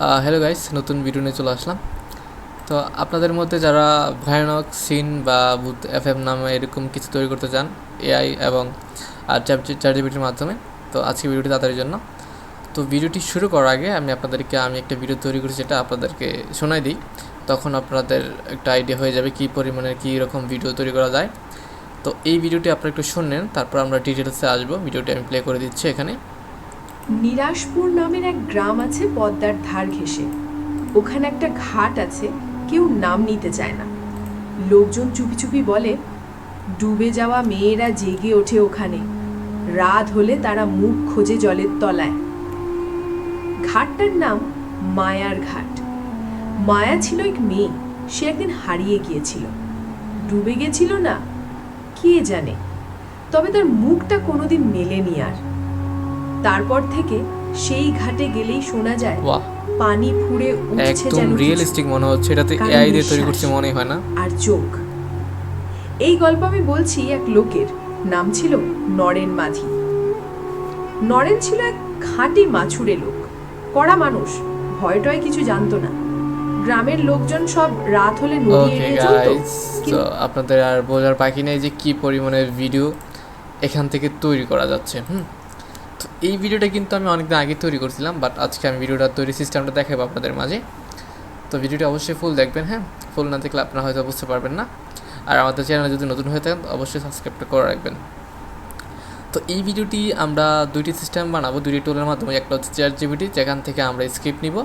Hello guys নতুন video নিয়ে চলে আসলাম। তো আপনাদের মধ্যে যারা ভয়ানক সিন বা ভূত এফ এম নামে এরকম কিছু তৈরি করতে চান, এআই এবং চার জিবিটির মাধ্যমে, তো আজকে ভিডিওটি তাদের জন্য। তো ভিডিওটি শুরু করার আগে আমি আপনাদেরকে, আমি একটা ভিডিও তৈরি করেছি যেটা আপনাদেরকে শোনাই দিই। তখন আপনাদের একটা আইডিয়া হয়ে যাবে কী পরিমাণের কী রকম ভিডিও তৈরি করা যায়। তো এই ভিডিওটি আপনারা একটু শুনলেন তারপর আমরা ডিটেলসে আসব। ভিডিওটি আমি প্লে করে দিচ্ছি এখানে। নিরাশপুর নামের এক গ্রাম আছে পদ্মার ধার ঘেঁষে। ওখানে একটা ঘাট আছে, কেউ নাম নিতে চায় না। লোকজন চুপি চুপি বলে, ডুবে যাওয়া মেয়েরা জেগে ওঠে ওখানে। রাত হলে তারা মুখ খোঁজে জলের তলায়। ঘাটটার নাম মায়ার ঘাট। মায়া ছিল এক মেয়ে, সে একদিন হারিয়ে গিয়েছিল। ডুবে গেছিল না, কে জানে? তবে তার মুখটা কোনোদিন মেলেনি আর। তারপর থেকে সেই ঘাটে গেলেই শোনা যায় পানি ফুঁড়ে উঠছে একদম যেন। রিয়েলিস্টিক মনে হচ্ছে এটাতে এআই দিয়ে তৈরি করছে মনে হয় না। আর চোখ। এই গল্প আমি বলছি এক লোকের নাম ছিল নরেন মাঝি। নরেন ছিল এক খাঁটি মাছুরে লোক কড়া মানুষ ভয় টয় কিছু জানতো না। গ্রামের লোকজন সব রাত হলে নদী এড়িয়ে আপনাদের আর বোঝার বাকি নেই যে কি পরিমাণের ভিডিও এখান থেকে তৈরি করা যাচ্ছে হুম? এই ভিডিওটা কিন্তু আমি অনেকদিন আগে তৈরি করছিলাম বাট আজকে আমি ভিডিওটা তৈরি সিস্টেমটা দেখাবো আপনাদের মাঝে। তো ভিডিওটা অবশ্যই ফুল দেখবেন হ্যাঁ? ফুল না দেখলে আপনারা হয়তো বুঝতে পারবেন না। আর আমাদের চ্যানেলে যদি নতুন হয়ে থাকেন, অবশ্যই সাবস্ক্রাইবটা করে রাখবেন। তো এই ভিডিওটি আমরা দুইটি সিস্টেম বানাবো, দুইটি টুলের মাধ্যমে। একটা হচ্ছে চেয়ার জিবিটি যেখান থেকে আমরা স্ক্রিপ্ট নিব।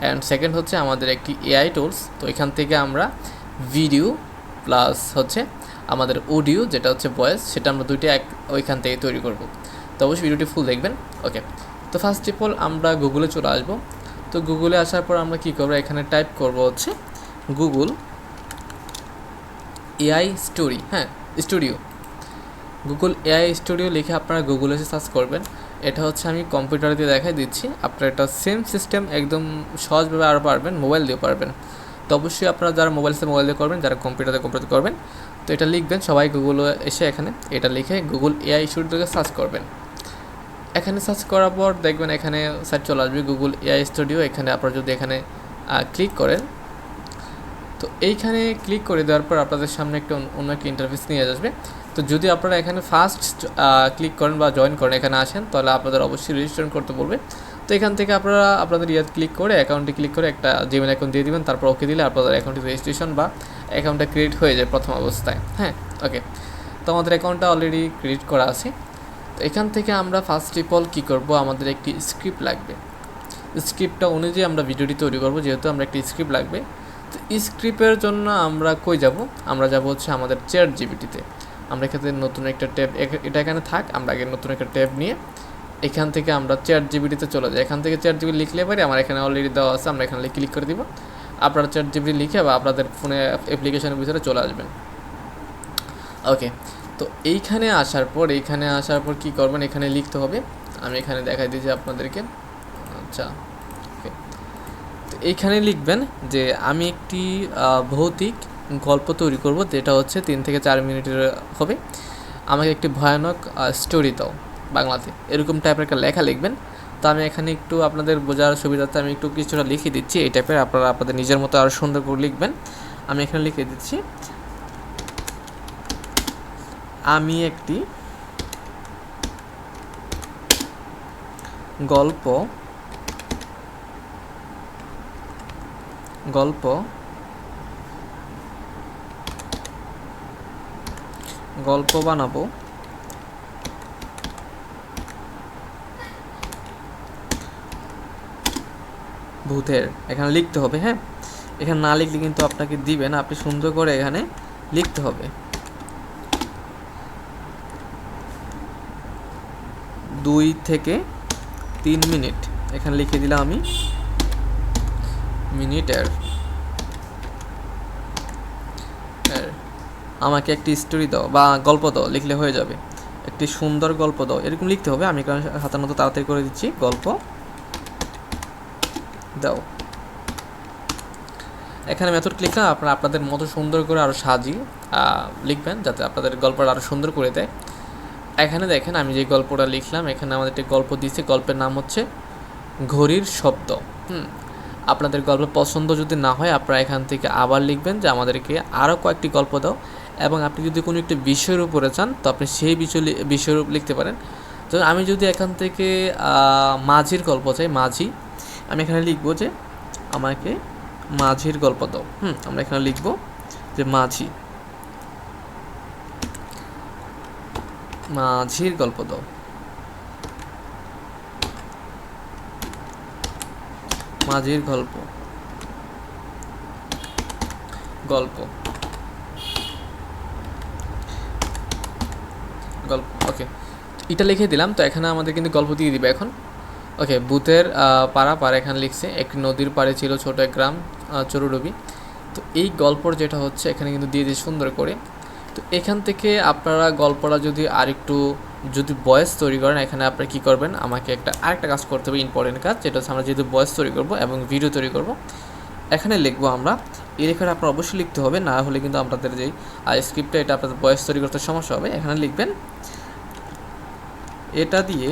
অ্যান্ড সেকেন্ড হচ্ছে আমাদের একটি এআই টুলস তো এখান থেকে আমরা ভিডিও প্লাস হচ্ছে আমাদের অডিও যেটা হচ্ছে ভয়েস সেটা আমরা দুইটা এক ওইখান থেকে তৈরি করব। তো অবশ্যই ভিডিওটি ফুল দেখবেন। ওকে তো ফার্স্ট অফ অল আমরা গুগলে চলে আসব। তো গুগলে আসার পর আমরা কী করব? এখানে টাইপ করব হচ্ছে গুগল এআই স্টোরি হ্যাঁ স্টুডিও গুগল এআই স্টুডিও লিখে আপনারা গুগলে এসে সার্চ করবেন। এটা হচ্ছে আমি কম্পিউটার দিয়ে দেখাই দিচ্ছি। আপনারা এটা সেম সিস্টেম একদম সহজভাবে আরও পারবেন মোবাইল দিয়ে পারবেন। তো অবশ্যই আপনারা যারা মোবাইল থেকে মোবাইল দিয়ে করবেন, যারা কম্পিউটারে কম্পিউটার করবেন, তো এটা লিখবেন। সবাই গুগলে এসে এখানে এটা লিখে গুগল এআই স্টুডিওকে সার্চ করবেন। এখানে সার্চ করার পর দেখবেন এখানে সার্চ চলে আসবে গুগল এআই স্টুডিও এখানে আপনারা যদি এখানে ক্লিক করেন, তো এইখানে ক্লিক করে দেওয়ার পর আপনাদের সামনে একটা অন্য- একটা ইন্টারফেস নিয়ে আসবে। তো যদি আপনারা এখানে ফার্স্ট ক্লিক করেন বা জয়েন করেন, এখানে আসেন, তাহলে আপনাদের অবশ্যই রেজিস্ট্রেশন করতে বলবে। তো এখান থেকে আপনারা, আপনাদের ইয়াদ ক্লিক করে অ্যাকাউন্টে ক্লিক করে একটা জিমেল অ্যাকাউন্ট দিয়ে দিবেন। তারপর ওকে দিলে আপনাদের অ্যাকাউন্টে রেজিস্ট্রেশন বা অ্যাকাউন্টটা ক্রিয়েট হয়ে যায় প্রথম অবস্থায়। হ্যাঁ ওকে তো আমাদের অ্যাকাউন্টটা অলরেডি ক্রিয়েট করা আছে। তো এখান থেকে আমরা ফার্স্ট অফ অল কী করব? আমাদের একটি স্ক্রিপ্ট লাগবে। স্ক্রিপ্টটা অনুযায়ী আমরা ভিডিওটি তৈরি করব, যেহেতু আমরা একটি স্ক্রিপ্ট লাগবে। তো স্ক্রিপ্টের জন্য আমরা কই যাব? আমরা যাব হচ্ছে আমাদের চেয়ার জিবিটিতে আমরা এখানে নতুন একটা ট্যাব এটা এখানে থাক, আমরা আগে নতুন একটা ট্যাব নিয়ে এখান থেকে আমরা চেয়ার জিবিটিতে চলে যাই। এখান থেকে চেয়ার জিবি লিখলে পারি আমার এখানে অলরেডি দেওয়া আছে, আমরা এখানে ক্লিক করে দিব। আপনারা চেয়ার জিবি লিখে বা আপনাদের ফোনে অ্যাপ্লিকেশনের ভিতরে চলে আসবেন। ওকে তো এইখানে আসার পর, এইখানে আসার পর কী করবেন? এখানে লিখতে হবে। আমি এখানে দেখাই দিয়েছি আপনাদেরকে। আচ্ছা তো এইখানে লিখবেন যে, আমি একটি ভৌতিক গল্প তৈরি করব, যেটা হচ্ছে তিন থেকে চার মিনিটের হবে। আমাকে একটি ভয়ানক স্টোরি দাও বাংলাতে। এরকম টাইপের একটা লেখা লিখবেন। তো আমি এখানে একটু আপনাদের বোঝার সুবিধার্থে আমি একটু কিছুটা লিখে দিচ্ছি। এই টাইপের আপনারা, আপনাদের নিজের মতো আরও সুন্দর করে লিখবেন। আমি এখানে লিখে দিচ্ছি আমি একটি গল্প গল্প গল্প বানাবো। ভূতের, এখানে লিখতে হবে হ্যাঁ? এখানে না লিখলে কিন্তু আপনাকে দিবে না, আপনি সুন্দর করে এখানে লিখতে হবে। দুই থেকে তিন মিনিট। এখানে লিখে দিলাম আমি মিনিটের। আমাকে একটি স্টোরি দাও বা গল্প দাও, লিখলে হয়ে যাবে। একটি সুন্দর গল্প দাও, এরকম লিখতে হবে। আমি কারণ মতো তাড়াতাড়ি করে দিচ্ছি। গল্প দাও। এখানে মেথড লিখলাম আপনারা আপনাদের মতো সুন্দর করে আরও সাজিয়ে লিখবেন, যাতে আপনাদের গল্পটা আরও সুন্দর করে দেয়। এখানে দেখেন, আমি যে গল্পটা লিখলাম, এখানে আমাদের একটি গল্প দিয়েছে গল্পের নাম হচ্ছে ঘড়ির শব্দ। হুম, আপনাদের গল্প পছন্দ যদি না হয়, আপনারা এখান থেকে আবার লিখবেন যে আমাদেরকে আরও কয়েকটি গল্প দাও এবং আপনি যদি কোনো একটি বিষয়ের উপরে চান, তো আপনি সেই বিষয় বিষয়ের উপর লিখতে পারেন। তো আমি যদি এখান থেকে মাঝির গল্প চাই, মাঝি, আমি এখানে লিখব যে আমাকে মাঝির গল্প দাও। হুম, আমরা এখানে লিখব যে মাঝি। মাঝির গল্প দাও মাঝির গল্প। গল্প। গল্প ওকে এটা লিখে দিলাম, তো এখানে আমাদের কিন্তু গল্প দিয়ে দিবে এখন। ওকে বুথের পাড়া পাড়া এখানে লিখছে, একটি নদীর পাড়ে ছিল ছোট এক গ্রাম চরুডুবি তো এই গল্পর যেটা হচ্ছে, এখানে কিন্তু দিয়ে দিয়ে সুন্দর করে। তো এখান থেকে আপনারা গল্পটা যদি আরেকটু, যদি বয়েস তৈরি করেন, এখানে আপনারা কী করবেন? আমাকে একটা, আরেকটা কাজ করতে হবে ইম্পর্টেন্ট কাজ, যেটা হচ্ছে আমরা যেহেতু বয়েস তৈরি করব এবং ভিডিও তৈরি করব, এখানে লিখব আমরা, এই লেখাটা আপনার অবশ্যই লিখতে হবে, না হলে কিন্তু আপনাদের যেই স্ক্রিপ্টটা এটা আপনাদের বয়েস তৈরি করতে সমস্যা হবে, এখানে লিখবেন, এটা দিয়ে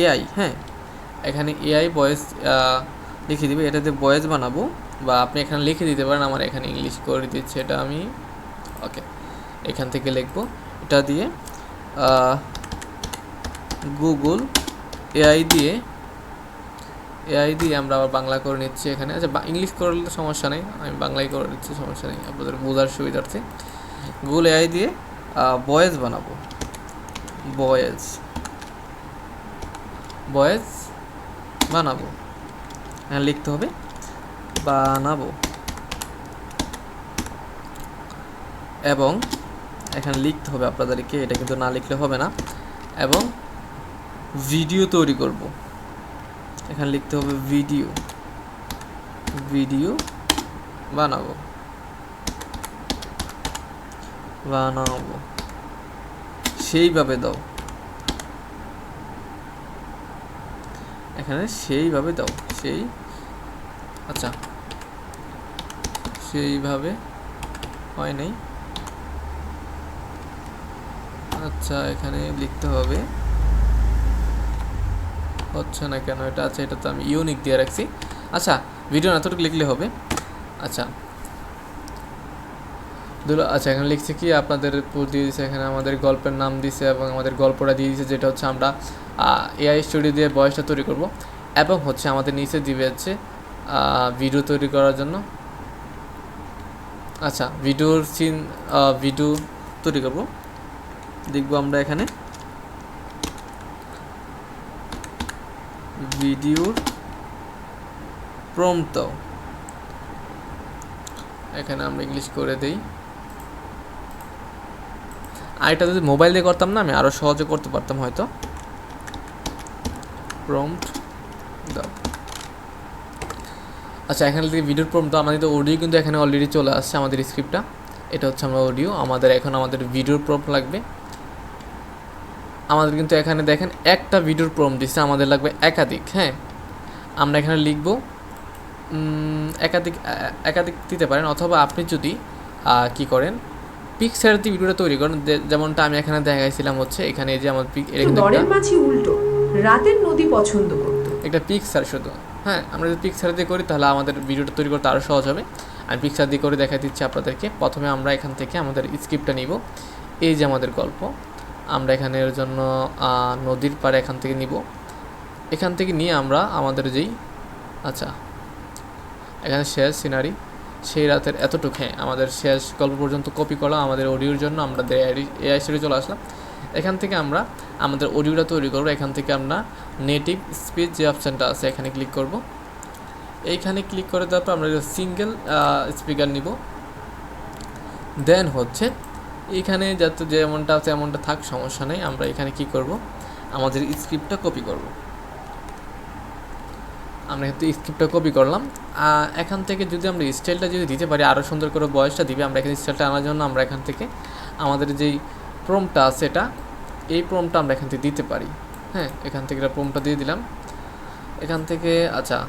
এআই হ্যাঁ এখানে এআই ভয়েস লিখে দিবে, এটাতে ভয়েস বানাবো বা আপনি এখানে লিখে দিতে পারেন, আমার এখানে ইংলিশ করে দিচ্ছে এটা আমি। ওকে, এখান থেকে লিখব। এটা দিয়ে গুগল এআই দিয়ে এআই দিয়ে আমরা আবার বাংলা করে নিচ্ছি এখানে। আচ্ছা ইংলিশ করলে সমস্যা নেই, আমি বাংলাই করে দিচ্ছি সমস্যা নেই, আপনাদের বোঝার সুবিধার্থে। গুগল এআই দিয়ে ভয়েস বানাবো। ভয়েস ভয়েস বানাবো। লিখতে হবে বানাবো। এবং এখানে লিখতে হবে আপনাদেরকে, এটা কিন্তু না লিখলে হবে না। এবং ভিডিও তৈরি করব। এখানে লিখতে হবে ভিডিও ভিডিও বানাবো। বানাবো। সেইভাবে দাও। এখানে সেইভাবে দাও, সেই আচ্ছা। সেইভাবে হয় নাই। আচ্ছা এখানে লিখতে হবে। হচ্ছে না কেন এটা? আছে এটা তো আমি ইউনিক দিয়ে রাখছি। আচ্ছা ভিডিও এতটুকু লিখলে হবে। আচ্ছা। দুলো আচ্ছা এখানে লিখছে কি? আপনাদের দিয়ে দিয়েছে এখানে আমাদের গল্পের নাম দিয়েছে এবং আমাদের গল্পটা দিয়ে দিয়েছে যেটা হচ্ছে আমরা এআই স্টুডিও দিয়ে বয়সটা তৈরি করব। এবং হচ্ছে আমাদের নিচে দিবে হচ্ছে ভিডিও তৈরি করার জন্য। আচ্ছা ভিডিওর সিন ভিডিও তৈরি করব। দেখব আমরা এখানে। ভিডিওর প্রম্পট এখানে আমরা ইংলিশ করে দেই। আর এটা যদি মোবাইল দিয়ে করতাম না, আমি আরও সহজে করতে পারতাম হয়তো। প্রম্পট দাও। আচ্ছা এখানে থেকে ভিডিওর প্রম্পট দাও আমাদের অডিও কিন্তু এখানে অলরেডি চলে আসছে আমাদের স্ক্রিপ্টটা এটা হচ্ছে আমরা অডিও আমাদের এখন আমাদের ভিডিওর প্রম্পট লাগবে। আমাদের কিন্তু এখানে দেখেন একটা ভিডিওর প্রম্পট দিচ্ছে আমাদের লাগবে একাধিক হ্যাঁ? আমরা এখানে লিখব একাধিক একাধিক দিতে পারেন অথবা আপনি যদি কি করেন পিকচার দিয়ে ভিডিওটা তৈরি করেন যেমনটা আমি এখানে দেখাইছিলাম হচ্ছে এখানে এই যে আমার পিক এটা কিন্তু উল্টো রাতের নদী পছন্দ করত। একটা পিকচার শুধু। হ্যাঁ আমরা যদি পিকচার দিয়ে করি, তাহলে আমাদের ভিডিওটা তৈরি করতে আরও সহজ হবে। আমি পিকচার দিয়ে করে দেখা দিচ্ছি আপনাদেরকে। প্রথমে আমরা এখান থেকে আমাদের স্ক্রিপ্টটা নিব। এই যে আমাদের গল্প, আমরা এখানের জন্য নদীর পাড়ে এখান থেকে নিব। এখান থেকে নিয়ে আমরা আমাদের যেই আচ্ছা এখানে শেষ সিনারি সেই রাতের এতটুকু হ্যাঁ আমাদের শেষ গল্প পর্যন্ত কপি করা আমাদের অডিওর জন্য আমরা এআই স্টোরি চলে আসলাম। এখান থেকে আমরা আমাদের অডিওটা তৈরি করব। এখান থেকে আমরা নেটিভ স্পিচ যে অপশানটা আছে, এখানে ক্লিক করব। এইখানে ক্লিক করে দেওয়ার পর আমরা সিঙ্গেল স্পিকার নিব। দেন হচ্ছে, এইখানে যাতে যেমনটা আছে এমনটা থাক, সমস্যা নেই। আমরা এখানে কি করব? আমাদের স্ক্রিপ্টটা কপি করব। আমরা কিন্তু স্ক্রিপ্টটা কপি করলাম। এখান থেকে যদি আমরা স্টাইলটা যদি দিতে পারি আরও সুন্দর করে বয়সটা দিবে, আমরা এখানে স্টাইলটা আনার জন্য আমরা এখান থেকে আমাদের যেই প্রমটা আছে এটা এই প্রমটা আমরা এখান থেকে দিতে পারি। হ্যাঁ এখান থেকে এটা প্রমটা দিয়ে দিলাম। এখান থেকে আচ্ছা।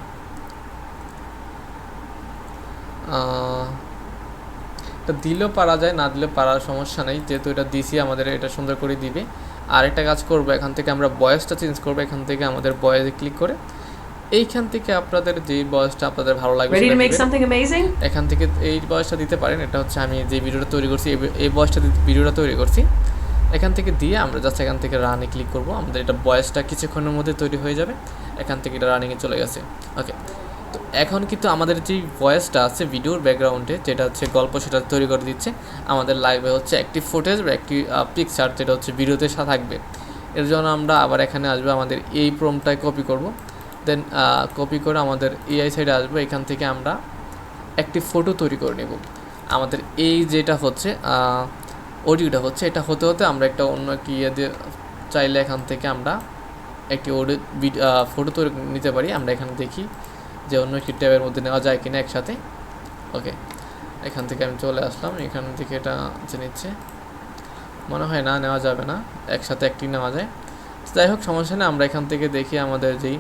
এটা দিলেও পারা যায় না দিলেও পারার সমস্যা নেই। যেহেতু এটা দিছি আমাদের এটা সুন্দর করে দিবে। আর একটা কাজ করব এখান থেকে আমরা বয়সটা চেঞ্জ করব। এখান থেকে আমাদের বয়সে ক্লিক করে এইখান থেকে আপনাদের যে বয়সটা আপনাদের ভালো লাগবে? এখান থেকে এই বয়সটা দিতে পারেন। এটা হচ্ছে আমি যে ভিডিওটা তৈরি করছি এই- বয়সটা ভিডিওটা তৈরি করছি। এখান থেকে দিয়ে আমরা জাস্ট এখান থেকে রানে ক্লিক করব। আমাদের এটা বয়সটা কিছুক্ষণের মধ্যে তৈরি হয়ে যাবে। এখান থেকে এটা রানিংয়ে চলে গেছে। ওকে তো এখন কিন্তু আমাদের যেই ভয়েসটা আছে ভিডিওর ব্যাকগ্রাউন্ডে যেটা হচ্ছে গল্প সেটা তৈরি করে দিচ্ছে। আমাদের লাগবে হচ্ছে একটি ফুটেজ বা একটি পিকচার যেটা হচ্ছে ভিডিওতে থাকবে। এর জন্য আমরা আবার এখানে আসব, আমাদের এই প্রমটায় কপি করব। দেন কপি করে আমাদের এআই সাইডে আসব। এখান থেকে আমরা একটি ফটো তৈরি করে নেব। আমাদের এই যেটা হচ্ছে অডিওটা হচ্ছে, এটা হতে হতে আমরা একটা অন্য একটি ইয়ে দিয়ে চাইলে এখান থেকে আমরা একটি অডিও ফটো তৈরি নিতে পারি। আমরা এখানে দেখি যে অন্য একটি ট্যাবের মধ্যে নেওয়া যায় কিনা একসাথে। ওকে, এখান থেকে আমি চলে আসলাম। এখান থেকে এটা নিচ্ছে। মনে হয় না, নেওয়া যাবে না। একসাথে একটি নেওয়া যায়। যাই হোক, সমস্যা নেই। আমরা এখান থেকে দেখি আমাদের যেই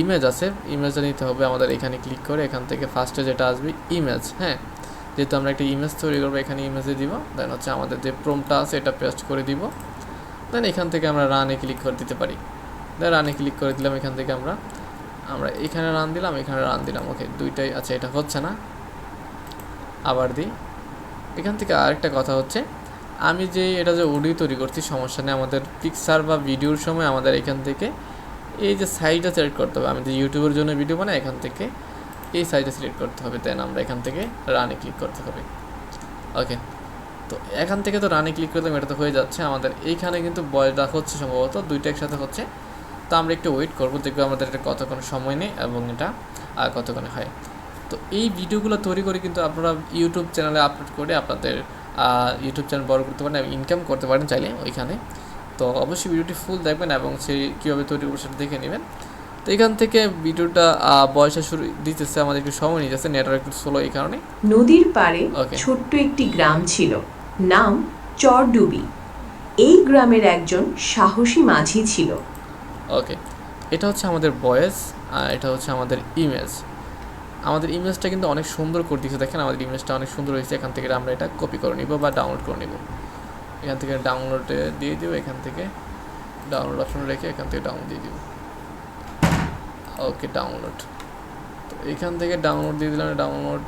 ইমেজ আছে। ইমেজটা নিতে হবে আমাদের এখানে ক্লিক করে। এখান থেকে ফার্স্টে যেটা আসবে ইমেজ হ্যাঁ? যেহেতু আমরা একটা ইমেজ তৈরি করব, এখানে ইমেজে দিব। দেন হচ্ছে আমাদের যে প্রোমটা আছে, এটা পেস্ট করে দিব। দেন এখান থেকে আমরা রানে ক্লিক করে দিতে পারি। দেন রানে ক্লিক করে দিলাম, এখান থেকে আমরা আমরা এখানে রান দিলাম, এখানে রান দিলাম। ওকে দুইটাই আচ্ছা এটা হচ্ছে না। আবার দিই। এখান থেকে আরেকটা কথা হচ্ছে, আমি যে এটা যে অডিও তৈরি করছি, সমস্যা নেই। আমাদের পিকচার বা ভিডিওর সময় আমাদের এখান থেকে, এই যে সাইডটা সিলেক্ট করতে হবে। আমি যে ইউটিউবের জন্য ভিডিও বানাই, এখান থেকে এই সাইডে সিলেক্ট করতে হবে দেন আমরা এখান থেকে রানে ক্লিক করতে হবে। ওকে তো এখান থেকে তো রানে ক্লিক করলাম, এটা তো হয়ে যাচ্ছে। আমাদের এইখানে কিন্তু বয়সটা হচ্ছে সম্ভবত দুইটা একসাথে হচ্ছে। তো আমরা একটু ওয়েট করব, দেখব আমাদের এটা কতক্ষণ সময় নেই এবং এটা কতক্ষণে হয়। তো এই ভিডিওগুলো তৈরি করে কিন্তু আপনারা ইউটিউব চ্যানেলে আপলোড করে আপনাদের ইউটিউব চ্যানেল বড় করতে পারেন এবং ইনকাম করতে পারেন চাইলে ওইখানে। তো অবশ্যই ভিডিওটি ফুল দেখবেন এবং সেই কীভাবে তৈরি করবে সেটা দেখে নেবেন। তো এখান থেকে ভিডিওটা বয়সা শুরু দিতেছে আমাদের একটু সময় নিয়ে যাচ্ছে নেটওয়ার্ক একটু স্লো এই কারণে। নদীর পাড়ে. ছোট্ট একটি গ্রাম ছিল নাম চরডুবি। এই গ্রামের একজন সাহসী মাঝি ছিল। ওকে এটা হচ্ছে আমাদের ভয়েস আর এটা হচ্ছে আমাদের ইমেজ আমাদের ইমেজটা কিন্তু অনেক সুন্দর করে দিয়েছে দেখেন আমাদের ইমেজটা অনেক সুন্দর হয়েছে এখান থেকে আমরা এটা কপি করে নিব বা ডাউনলোড করে নিব। এখান থেকে ডাউনলোডে দিয়ে দিব এখান থেকে ডাউনলোড অপশন রেখে এখান থেকে ডাউনলোড দিয়ে দিব। ওকে ডাউনলোড তো এখান থেকে ডাউনলোড দিয়ে দিলাম ডাউনলোড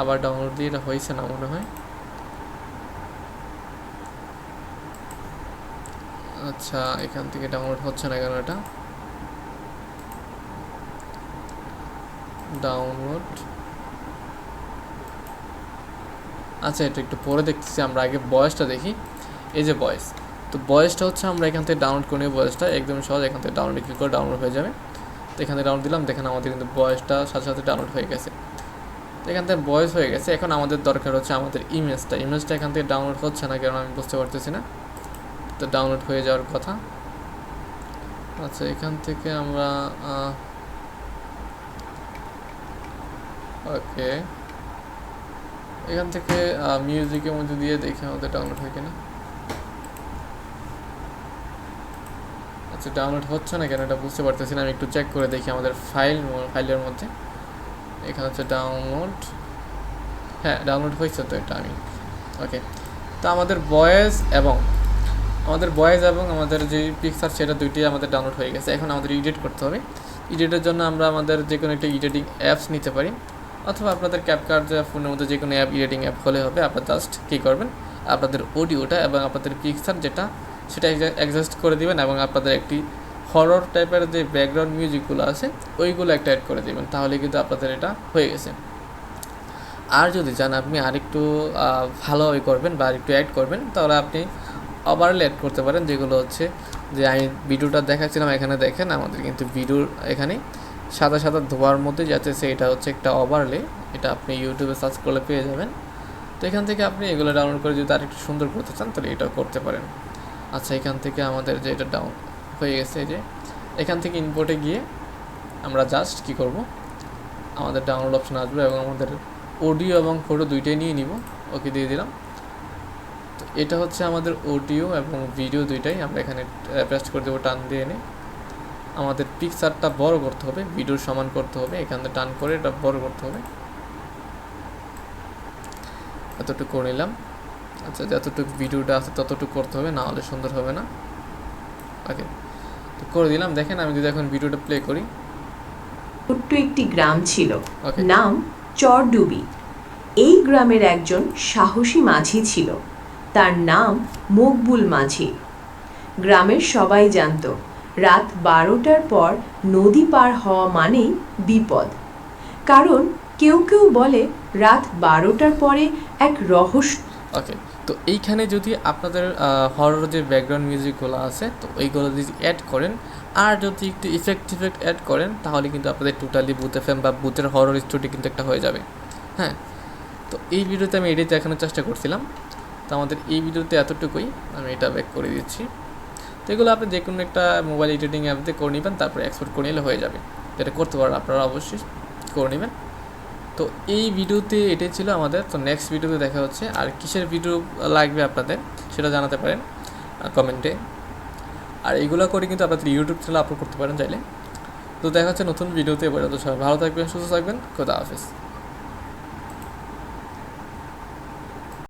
আবার ডাউনলোড দিয়ে এটা হয়েছে না মনে হয়। আচ্ছা এখান থেকে ডাউনলোড হচ্ছে না কেন এটা? ডাউনলোড আচ্ছা এটা একটু পরে দেখতেছি, আমরা আগে বয়সটা দেখি। এই যে বয়স। তো বয়সটা হচ্ছে আমরা এখান থেকে ডাউনলোড করে নিই বয়সটা। একদম সহজ, এখান থেকে ডাউনলোড ক্লিক করে ডাউনলোড হয়ে যাবে। তো এখান থেকে ডাউনলোড দিলাম, দেখেন আমাদের কিন্তু বয়সটা সাথে সাথে ডাউনলোড হয়ে গেছে। তো এখান থেকে বয়স হয়ে গেছে। এখন আমাদের দরকার হচ্ছে আমাদের ইমেজটা ইমেজটা এখান থেকে ডাউনলোড হচ্ছে না কারণ আমি বুঝতে পারতেছি না। তো ডাউনলোড হয়ে যাওয়ার কথা। আচ্ছা এখান থেকে আমরা ওকে এখান থেকে মিউজিকের মধ্যে দিয়ে দেখি আমাদের ডাউনলোড হয় কিনা। আচ্ছা ডাউনলোড হচ্ছে না কেন? এটা বুঝতে পারতেছি না। আমি একটু চেক করে দেখি আমাদের ফাইল ফাইলের মধ্যে। এখানে হচ্ছে ডাউনলোড হ্যাঁ ডাউনলোড হয়েছে তো এটা আমি। ওকে তো আমাদের ভয়েস এবং, আমাদের ভয়েস এবং আমাদের যে পিকচার সেটা দুইটি আমাদের ডাউনলোড হয়ে গেছে। এখন আমাদের এডিট করতে হবে। এডিটের জন্য আমরা আমাদের যে কোনো একটা এডিটিং অ্যাপস নিতে পারি। অথবা আপনাদের ক্যাপকার্ড যে ফোনের মধ্যে যে কোনো অ্যাপ এডিটিং অ্যাপ হলে হবে। আপনারা জাস্ট কী করবেন? আপনাদের অডিওটা এবং আপনাদের পিকচার যেটা সেটা অ্যাডজাস্ট করে দিবেন এবং আপনাদের একটি হরর টাইপের যে ব্যাকগ্রাউন্ড মিউজিকগুলো আছে, ওইগুলো একটা অ্যাড করে দিবেন, তাহলে কিন্তু আপনাদের এটা হয়ে গেছে। আর যদি চান আপনি আরেকটু ভালোভাবে করবেন বা আরেকটু অ্যাড করবেন, তাহলে আপনি ওভারলে অ্যাড করতে পারেন, যেগুলো হচ্ছে যে আমি ভিডিওটা দেখাচ্ছিলাম, এখানে দেখেন আমাদের কিন্তু ভিডিওর এখানে সাদা সাদা ধোয়ার মধ্যে যাতে এটা হচ্ছে একটা ওভারলে এটা আপনি ইউটিউবে সার্চ করলে পেয়ে যাবেন। তো এখান থেকে আপনি এগুলো ডাউনলোড করে যদি আরেকটু সুন্দর করতে চান, তাহলে এটাও করতে পারেন। আচ্ছা এখান থেকে আমাদের যে এটা ডাউন হয়ে গেছে যে, এখান থেকে ইনপোর্টে গিয়ে আমরা জাস্ট কি করব? আমাদের ডাউনলোড অপশন আসবে এবং আমাদের অডিও এবং ফটো দুইটাই নিয়ে নিব। ওকে দিয়ে দিলাম। তো এটা হচ্ছে আমাদের অডিও এবং ভিডিও দুইটাই। আমরা এখানে পেস্ট করে দেবো, টান দিয়ে এনে। আমাদের পিকচারটা বড় করতে হবে ভিডিওর সমান করতে হবে। এখান থেকে টান করে এটা বড় করতে হবে। এতটুকু করে নিলাম। আচ্ছা যতটুকু ভিডিওটা আছে ততটুকু করতে হবে না হলে সুন্দর হবে না। ওকে তো করে দিলাম। দেখেন আমি যদি এখন ভিডিওটা প্লে করি। ছোট্ট একটি গ্রাম ছিল। নাম চরডুবি। এই গ্রামের একজন সাহসী মাঝি ছিল। তার নাম মকবুল মাঝি। গ্রামের সবাই জানত রাত বারোটার পর নদী পার হওয়া মানেই বিপদ। কারণ কেউ কেউ বলে রাত বারোটার পরে এক রহস্য ওকে তো এইখানে যদি আপনাদের হরর যে ব্যাকগ্রাউন্ড মিউজিকগুলো আছে, তো ওইগুলো যদি অ্যাড করেন, আর যদি একটু ইফেক্ট ইফেক্ট অ্যাড করেন, তাহলে কিন্তু আপনাদের টোটালি বুথ এফ বা বুথের হরর স্টোরি কিন্তু একটা হয়ে যাবে। হ্যাঁ? তো এই ভিডিওতে আমি এটাই দেখানোর চেষ্টা করছিলাম। তো আমাদের এই ভিডিওতে এতটুকুই, আমি এটা ব্যাক করে দিচ্ছি। তো এগুলো আপনি যে কোনো একটা মোবাইল এডিটিং অ্যাপতে করে নেবেন, তারপরে এক্সপোর্ট করে নিলে হয়ে যাবে। এটা করতে পারেন আপনারা অবশ্যই, করে নেবেন। তো এই ভিডিওতে এটাই ছিল আমাদের। তো নেক্সট ভিডিওতে দেখা হচ্ছে। আর কিসের ভিডিও লাগবে আপনাদের, সেটা জানাতে পারেন কমেন্টে আর এগুলো করে কিন্তু আপনাদের ইউটিউব চ্যানেল আপলোড করতে পারেন চাইলে। তো দেখা হচ্ছে নতুন ভিডিওতে এবার সবাই ভালো থাকবেন, সুস্থ থাকবেন, খোদা হাফেজ।